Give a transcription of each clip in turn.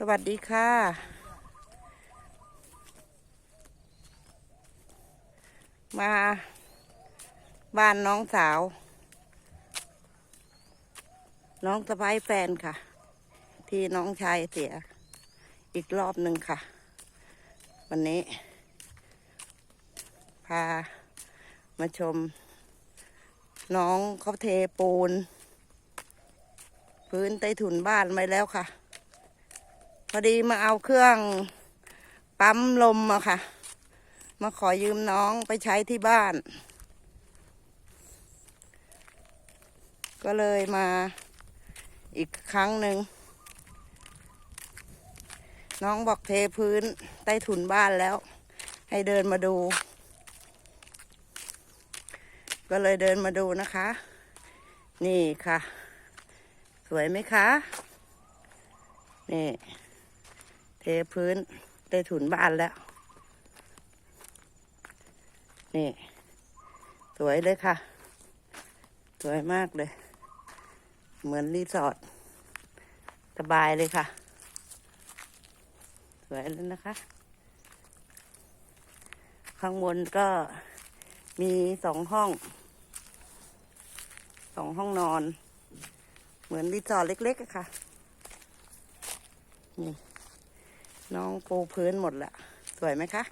สวัสดีค่ะ มาบ้านน้องสาว น้องสะพ้ายแฟนค่ะ ที่น้องชายเสีย อีกรอบหนึ่งค่ะ วันนี้ พามาชม น้องเขาเทปูน พื้นใต้ถุนบ้านไว้แล้วค่ะ พอดีมาเอาเครื่องปั๊มลมอะค่ะ มาขอยืมน้องไปใช้ที่บ้าน ก็เลยมาอีกครั้งหนึ่ง น้องบอกเทพื้นใต้ถุนบ้านแล้ว ให้เดินมาดู ก็เลยเดินมาดูนะคะ นี่ค่ะ สวยไหมคะ นี่ พื้นใต้ถุนบ้านแล้ว นี่ สวยเลยค่ะ สวยมากเลย เหมือนรีสอร์ทสบายเลยค่ะ สวยเลยนะคะ ข้างบนก็มีสองห้อง สองห้องนอน เหมือนรีสอร์ทเล็กๆค่ะ นี่ น้องปูพื้นหมดละสวยไหมคะ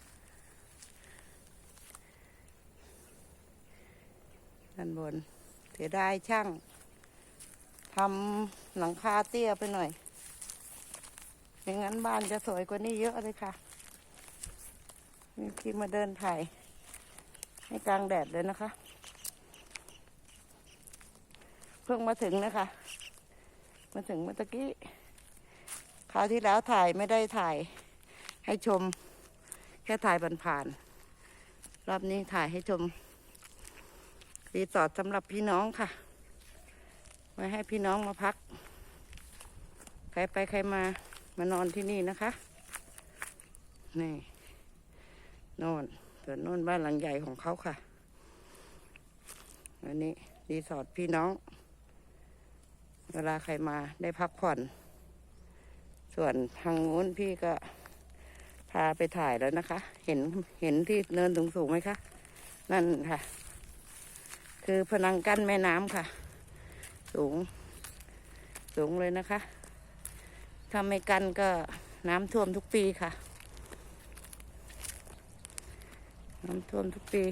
ด้านบนเสียดายช่างทำหลังคาเตี้ยไปหน่อยไม่งั้นบ้านจะสวยกว่านี้เยอะเลยค่ะนี่พี่มาเดินถ่ายให้กลางแดดเลยนะคะ เพิ่งมาถึงนะคะ มาถึงเมื่อกี้ คราวที่แล้วถ่ายไม่ได้ถ่าย ให้ชม แค่ถ่ายผ่านๆรอบนี้ถ่ายให้ชม รีสอร์ทสำหรับพี่น้องค่ะ ไว้ให้พี่น้องมาพัก ใครไปใครมามานอนที่นี่นะคะ นี่โน่นส่วนโน่นบ้านหลังใหญ่ของเขาค่ะอันนี้รีสอร์ทพี่น้อง เวลาใครมาได้พักผ่อน ส่วนทางโน้นพี่ก็พาไปถ่ายแล้วนะคะ เห็นเห็นที่เนินสูงๆไหมคะ นั่นค่ะ คือพนังกั้นแม่น้ำค่ะ สูง สูงเลยนะคะ ถ้าไม่กั้นก็น้ำท่วมทุกปีค่ะ น้ำท่วมทุกปี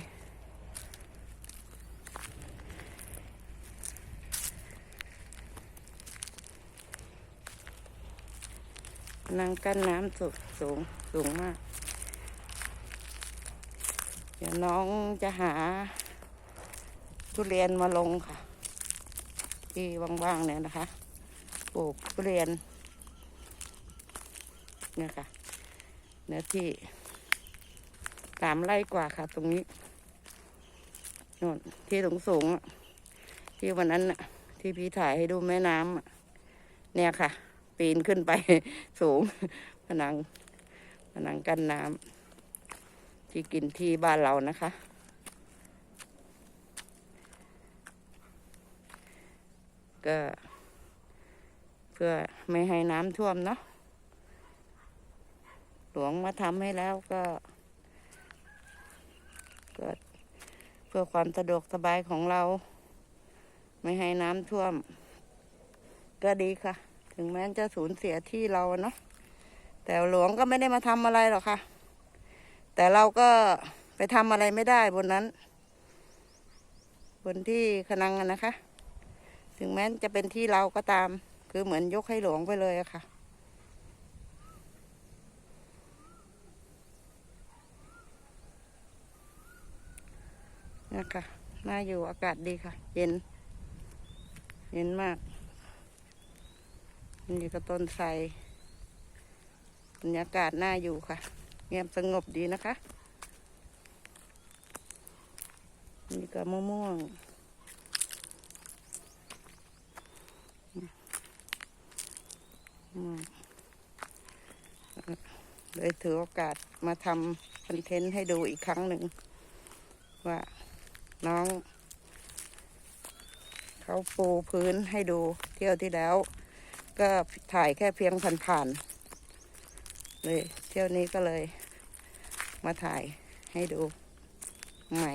นังกั้นน้ำสูงสูงสูงมาก เดี๋ยวน้องจะหา ทุเรียนมาลงค่ะ ที่ว่างๆเนี่ยนะคะ ปลูกทุเรียน เนี่ยค่ะ เนื้อที่สามไร่กว่าค่ะ ตรงนี้นู่นที่สูงสูงอะที่วันนั้นที่พี่ถ่ายให้ดูแม่น้ำเนี่ยค่ะ ปีนขึ้นไปสูงผนังผนังกั้นน้ำที่กินที่บ้านเรานะคะ ก็เพื่อไม่ให้น้ำท่วมเนาะหลวงมาทำให้แล้วก็ก็เพื่อความสะดวกสบายของเรา ไม่ให้น้ำท่วม ก็ดีค่ะ ถึงแม้จะสูญเสียที่เราเนาะแต่หลวงก็ไม่ได้มาทำอะไรหรอกค่ะ แต่เราก็ไปทำอะไรไม่ได้บนนั้น บนที่ขนังนะคะ ถึงแม้จะเป็นที่เราก็ตาม คือเหมือนยกให้หลวงไปเลยอะค่ะนะคะน่าอยู่อากาศดีค่ะ เย็น เย็นมาก นี่ก็ต้นไทรบรรยากาศน่าอยู่ค่ะ เงียบสงบดีนะคะ นี่ก็มะม่วงเลยถือโอกาสมาทำคอนเทนต์ให้ดูอีกครั้งหนึ่ง ว่าน้อง เขาปูพื้นให้ดูเที่ยวที่แล้ว ก็ถ่ายแค่เพียงผ่านเลยเที่ยวนี้ก็เลย มาถ่ายให้ดูใหม่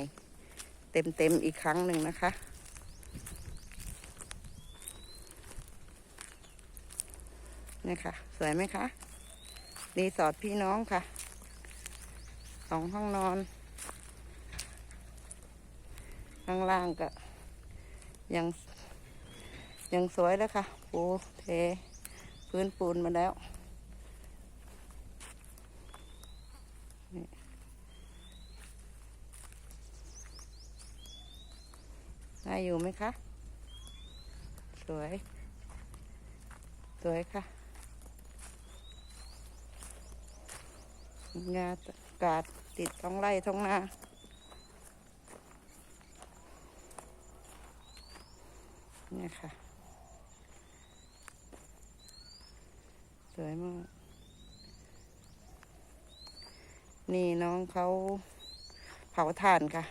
เต็มๆอีกครั้งหนึ่งนะคะนี่ค่ะ สวยไหมคะรีสอร์ทพี่น้องค่ะสองห้องนอน ข้างล่างก็ยังยังสวยแล้วค่ะปูเท พื้นปูนมาแล้วนี่น่าอยู่ไหมคะ สวย สวยค่ะงากาดติดท้องไร่ท้องนาเนี่ยค่ะ วยมาก นี่น้องเขาเผาถ่านค่ะ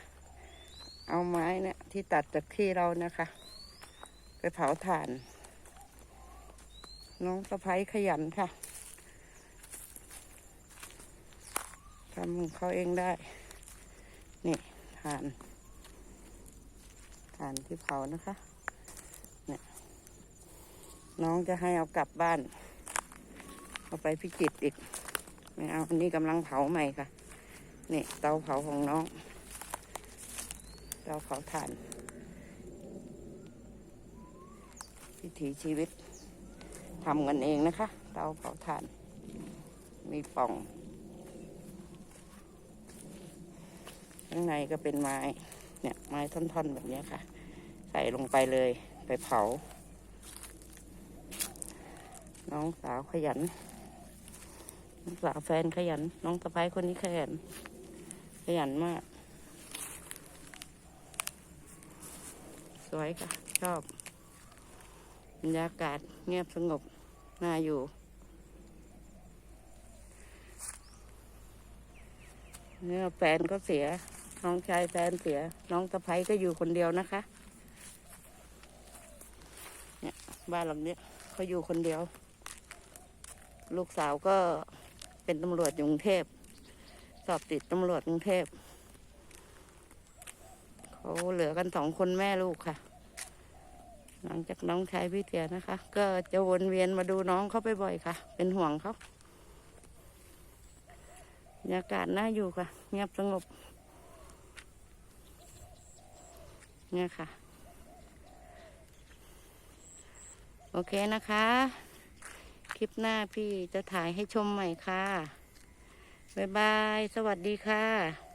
เอาไม้เนี่ยที่ตัดจากที่เรานะคะ ไปเผาถ่าน น้องสะพ้ยขยันค่ะทำของเขาเองได้ นี่ถ่านถ่านที่เผานะคะ เนี่ย น้องจะให้เอากลับบ้าน เอาไปพิจิตอีก ไม่เอาอันนี้กำลังเผาใหม่ค่ะ นี่เตาเผาของน้อง เตาเผาถ่านวิถีชีวิตทำกันเองนะคะ เตาเผาถ่าน มีป่อง ข้างในก็เป็นไม้ เนี่ยไม้ท่อนๆแบบนี้ค่ะ ใส่ลงไปเลยไปเผา น้องสาวขยัน สาวแฟนขยัน น้องสะพ้ายคนนี้ขยัน ขยันมาก สวยค่ะ ชอบบรรยากาศเงียบสงบ น่าอยู่เนี่ยแฟนก็เสีย น้องชายแฟนเสีย น้องสะพ้ายก็อยู่คนเดียวนะคะ เนี่ยบ้านหลังเนี้ยเขาอยู่คนเดียว ลูกสาวก็ เป็นตำรวจกรุงเทพ สอบติดตำรวจกรุงเทพ เขาเหลือกันสองคนแม่ลูกค่ะ หลังจากน้องชายพี่เตียนะคะ ก็จะวนเวียนมาดูน้องเขาไปบ่อยค่ะ เป็นห่วงเขาบรรยากาศน่าอยู่ค่ะ เงียบสงบ เนี่ยค่ะ โอเคนะคะ คลิปหน้าพี่จะถ่ายให้ชมใหม่ค่ะ บ๊ายบาย สวัสดีค่ะ